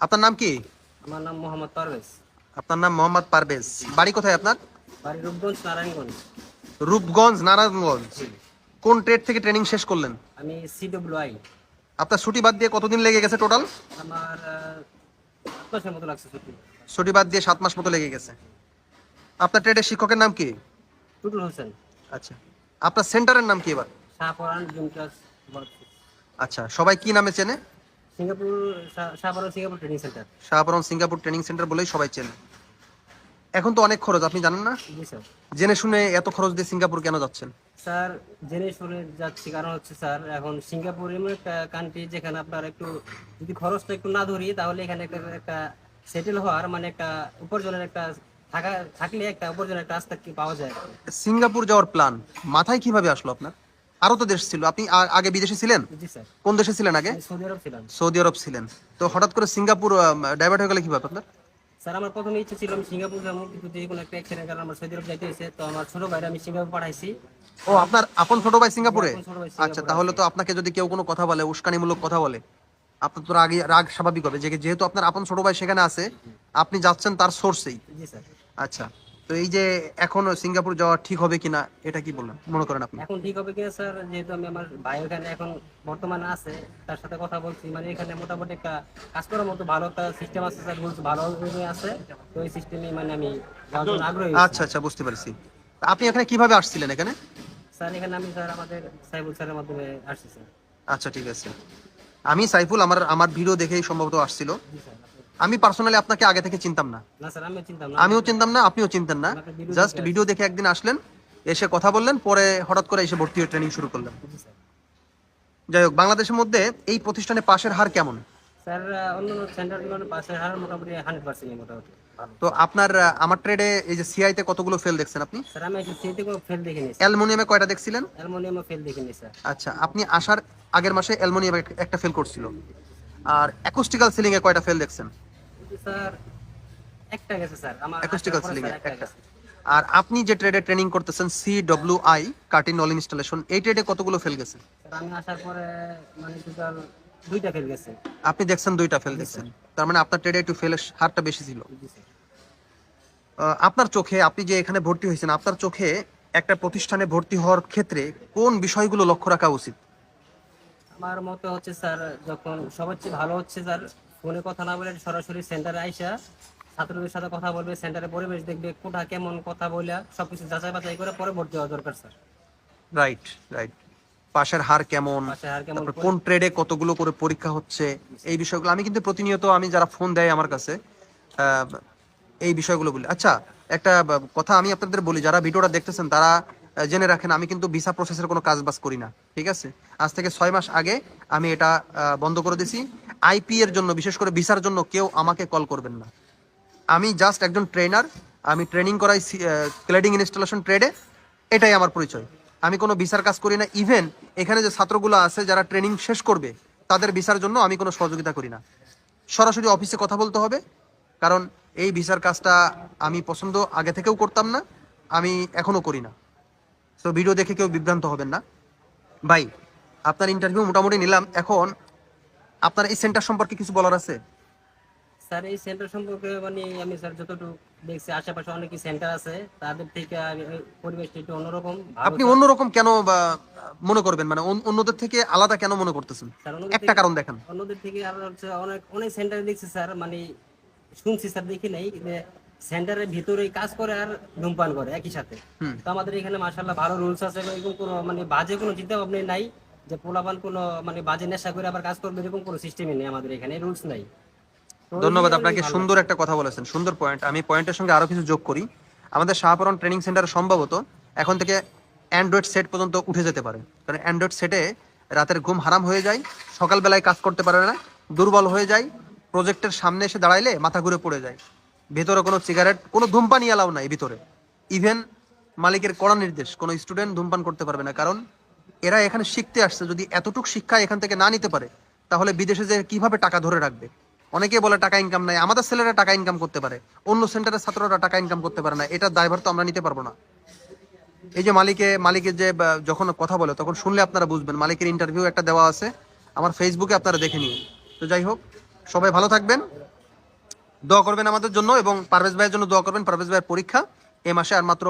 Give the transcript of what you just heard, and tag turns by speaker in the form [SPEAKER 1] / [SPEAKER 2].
[SPEAKER 1] আপনার নাম কি?
[SPEAKER 2] আমার নাম মোহাম্মদ পারভেজ।
[SPEAKER 1] আপনার নাম মোহাম্মদ পারভেজ। বাড়ি কোথায় আপনার?
[SPEAKER 2] বাড়ি রূপগঞ্জ নারায়ণগঞ্জ।
[SPEAKER 1] রূপগঞ্জ নারায়ণগঞ্জ। কোন ট্রেড থেকে ট্রেনিং শেষ করলেন?
[SPEAKER 2] আমি সিডব্লিউ আই
[SPEAKER 1] আপনার ছুটি বাদ দিয়ে কতদিন লেগে গেছে টোটাল
[SPEAKER 2] আমার আট মাসের মতো লাগছে ছুটি।
[SPEAKER 1] ছুটি বাদ দিয়ে সাত মাস মতো লেগে গেছে। আপনার ট্রেডের শিক্ষকের নাম কি?
[SPEAKER 2] টুটুল হোসেন।
[SPEAKER 1] আচ্ছা। আপনার সেন্টারের নাম কি এবার?
[SPEAKER 2] শাহপরান
[SPEAKER 1] আচ্ছা সবাই কি নামে চেনে?
[SPEAKER 2] Singapore Singapore training centre
[SPEAKER 1] Singapore training centre বলেই সবাই চেনে। এখন তো অনেক খরচ আপনি জানেন না? জেনে শুনে এত খরচ দিয়ে সিঙ্গাপুর কেন যাচ্ছেন?
[SPEAKER 2] স্যার জেনে শুনে যাচ্ছি কারণ হচ্ছে স্যার এখন সিঙ্গাপুর এমন একটা কান্ট্রি যেখানে আপনার একটু যদি খরচটা একটু না ধরি তাহলে এখানে একটা একটা সেটেল হওয়ার মানে একটা উপার্জনের একটা থাকা থাকলে একটা উপার্জনের একটা রাস্তা কি পাওয়া যায়।
[SPEAKER 1] সিঙ্গাপুর যাওয়ার প্ল্যান মাথায় কীভাবে আসলো আপনার? আরও তো দেশ ছিল। আপনি আগে বিদেশে ছিলেন? কোন দেশে ছিলেন আগে?
[SPEAKER 2] সৌদি আরব
[SPEAKER 1] ছিলেন। তো হঠাৎ করে সিঙ্গাপুর ডাইভার্ট হয়ে গেলে কীভাবে আপনার?
[SPEAKER 2] স্যার আমার প্রথমে ইচ্ছে ছিল আমি সিঙ্গাপুর যাব কিন্তু যে কোনো একটা অ্যাক্সিডেন্ট কারণে আমার সৌদি আরব যাইতে হয়েছে। তো আমার ছোট ভাইরা আমি সিঙ্গাপুর পাঠাইছি।
[SPEAKER 1] ও আপনার আপন ছোট ভাই সিঙ্গাপুরে? আচ্ছা তাহলে তো আপনাকে যদি কেউ কোনো কথা বলে উস্কানিমূলক কথা বলে আপনার তো রাগ রাগ স্বাভাবিক হবে। যেহেতু আপনার আপন ছোট ভাই সেখানে আছে আপনি যাচ্ছেন তার সোর্সেই আচ্ছা। তো এই যে এখন সিঙ্গাপুর যাওয়া ঠিক হবে কিনা এটা কি বললেন মনে করেন আপনি।
[SPEAKER 2] এখন ঠিক হবে কিনা স্যার যেহেতু আমি আমার ভাই ওখানে এখন বর্তমানে আছে তার সাথে কথা বলছি। মানে এখানে মোটামুটি একটা কাজ করার মতো ভালো একটা সিস্টেম আছে স্যার রুলস ভালো আছে। তো ওই সিস্টেমে মানে আমি যাওয়ার আগ্রহী
[SPEAKER 1] আচ্ছা আচ্ছা বুঝতে পারছি। আপনি এখানে কীভাবে আসছিলেন এখানে?
[SPEAKER 2] স্যার এখানে আমি স্যার আমাদের সাইবুল স্যারের মাধ্যমে আসছি স্যার।
[SPEAKER 1] আচ্ছা ঠিক আছে। আমি সাইফুল আমার আমার ভিডিও দেখেই সম্ভবত আসছিল। আমি পার্সোনালি আপনাকে আগে থেকে চিনতাম না।
[SPEAKER 2] আমিও
[SPEAKER 1] চিনতাম না। আপনিও চিনতেন না। জাস্ট ভিডিও দেখে একদিন আসলেন এসে কথা বললেন পরে হঠাৎ করে এসে ভর্তি হয়ে ট্রেনিং শুরু করলেন। যাই হোক বাংলাদেশের মধ্যে এই প্রতিষ্ঠানে পাশের হার কেমন?
[SPEAKER 2] স্যার আহ, সেন্টারগুলোর পাশে হার মোটামুটি হান্ড্রেড পার্সেন্ট মোটামুটি।
[SPEAKER 1] তো আপনার আমার ট্রেডে এই যে সিআই তে কতগুলো ফেল দেখছেন আপনি?
[SPEAKER 2] স্যার আমি একটু সিতে কোনো ফেল দেখিনি স্যার।
[SPEAKER 1] অ্যালমোনিয়ামে কয়টা দেখছিলেন?
[SPEAKER 2] অ্যালমোনিয়ামও ফেল দেখিনি স্যার।
[SPEAKER 1] আচ্ছা আপনি আসার আগের মাসে অ্যালমোনিয়ামে একটা ফেল করছিল। আর অ্যাকোস্টিক্যাল সিলিং এ কয়টা ফেল দেখছেন?
[SPEAKER 2] স্যার একটা গেছে স্যার আমার একটা
[SPEAKER 1] আর আপনি যে ট্রেডে ট্রেনিং করতেছেন C W I curtain wall installation এই ট্রেডে কতগুলো ফেল গেছে?
[SPEAKER 2] আমি আসার পরে মানে টোটাল দুইটা ফেল গেছে।
[SPEAKER 1] আপনি দেখছেন দুইটা ফেল দেখছেন তার মানে আপনার ট্রেডে একটু ফেলের হারটা বেশি ছিল। আপনার চোখে আপনি যে এখানে ভর্তি হয়েছেন আপনার চোখে একটা প্রতিষ্ঠানে ভর্তি হওয়ার ক্ষেত্রে কোন বিষয়গুলো লক্ষ্য রাখা উচিত?
[SPEAKER 2] আমার মতে হচ্ছে স্যার যখন সবার চেয়ে ভালো হচ্ছে স্যার ফোনে কথা না বলে সরাসরি সেন্টারে আইসা ছাত্রদের সাথে কথা বলবে সেন্টারে পরিবেশ দেখবে কোথা কেমন কথা বলে সবকিছু যাচাই বাছাই করে পরে ভর্তি হওয়া দরকার স্যার।
[SPEAKER 1] রাইট রাইট পাশের হার কেমন? তারপর কোন ট্রেডে কতগুলো করে পরীক্ষা হচ্ছে? এই বিষয়গুলো আমি কিন্তু প্রতিনিয়ত আমি যারা ফোন দেয় আমার কাছে এই বিষয়গুলো বলি। আচ্ছা একটা কথা আমি আপনাদের বলি যারা ভিডিওটা দেখতেছেন তারা জেনে রাখেন আমি কিন্তু ভিসা প্রসেসের কোনো কাজ বাজ করি না ঠিক আছে? আজ থেকে ছয় মাস আগে আমি এটা বন্ধ করে দিছি। আইপি এর জন্য, বিশেষ করে ভিসার জন্য কেউ আমাকে কল করবেন না। আমি জাস্ট একজন ট্রেনার আমি ট্রেনিং করাই ক্লেডিং ইনস্টলেশন ট্রেডে এটাই আমার পরিচয়। আমি কোনো ভিসার কাজ করি না ইভেন এখানে যে ছাত্রগুলো আছে যারা ট্রেনিং শেষ করবে, তাদের ভিসার জন্য আমি কোনো সহযোগিতা করি না। সরাসরি অফিসে কথা বলতে হবে, কারণ এই ভিসার কাজটা আমি পছন্দ আগে থেকেও করতাম না, আমি এখনও করি না। তো ভিডিও দেখে কেউ বিভ্রান্ত হবেন না। ভাই, আপনার ইন্টারভিউ মোটামুটি নিলাম, এখন আপনার এই সেন্টার সম্পর্কে কিছু বলার আছে?
[SPEAKER 2] স্যার এই সেন্টার সম্পর্কে মানে আমি স্যার যতটুকু দেখছি আশেপাশে অনেক সেন্টার আছে। তাদের থেকে পরিবেশটা একটু অন্যরকম
[SPEAKER 1] আপনি অন্যরকম কেন বা মনে করবেন? মানে অন্যদের থেকে আলাদা কেন মনে করতেছেন? একটা কারণ দেখান।
[SPEAKER 2] অন্যদের থেকে আর হচ্ছে অনেক অনেক সেন্টারে দেখছি স্যার মানে শুনছি স্যার দেখি নাই যে সেন্টারের ভিতরে কাজ করে আর ধূমপান করে একই সাথে। তো আমাদের এখানে মাশাল্লাহ ভালো রুলস আছে এরকম কোনো মানে বাজে কোনো চিন্তা ভাবনা নাই। যে পোলাপান কোনো মানে বাজে নেশা করে আবার কাজ করবে এরকম কোনো সিস্টেমই নেই আমাদের এখানে রুলস নাই।
[SPEAKER 1] ধন্যবাদ আপনাকে সুন্দর একটা কথা বলেছেন সুন্দর পয়েন্ট আমি পয়েন্টের সঙ্গে আরও কিছু যোগ করি। আমাদের শাহপুরন ট্রেনিং সেন্টারে সম্ভবত এখন থেকে অ্যান্ড্রয়েড সেট পর্যন্ত উঠে যেতে পারে। কারণ অ্যান্ড্রয়েড সেটে রাতের ঘুম হারাম হয়ে যায় সকালবেলায় কাজ করতে পারে না দুর্বল হয়ে যায় প্রজেক্টের সামনে এসে দাঁড়াইলে মাথা ঘুরে পড়ে যায়। ভেতরে কোনো সিগারেট কোনো ধূমপানি এলাও নাই ভিতরে। ইভেন মালিকের কড়া নির্দেশ কোনো স্টুডেন্ট ধূমপান করতে পারবে না। কারণ এরা এখানে শিখতে আসছে, যদি এতটুক শিক্ষা এখান থেকে না নিতে পারে, তাহলে বিদেশে যে কীভাবে টাকা ধরে রাখবে? অনেকে বলে টাকা ইনকাম নাই, আমাদের ছেলেরা টাকা ইনকাম করতে পারে, অন্য সেন্টারের ছাত্ররা টাকা ইনকাম করতে পারে না এটার দায়ভার তো আমরা নিতে পারব না। এই যে মালিকে, মালিকের যে যখন কথা বলে, তখন শুনলে আপনারা বুঝবেন, মালিকের ইন্টারভিউ একটা দেওয়া আছে, আমার ফেসবুকে আপনারা দেখে নিন। তো যাই হোক, সবাই ভালো থাকবেন, দোয়া করবেন আমাদের জন্য এবং পারভেজ ভাইয়ের জন্য দোয়া করবেন, পারভেজ ভাইয়ের পরীক্ষা এই মাসে আর মাত্র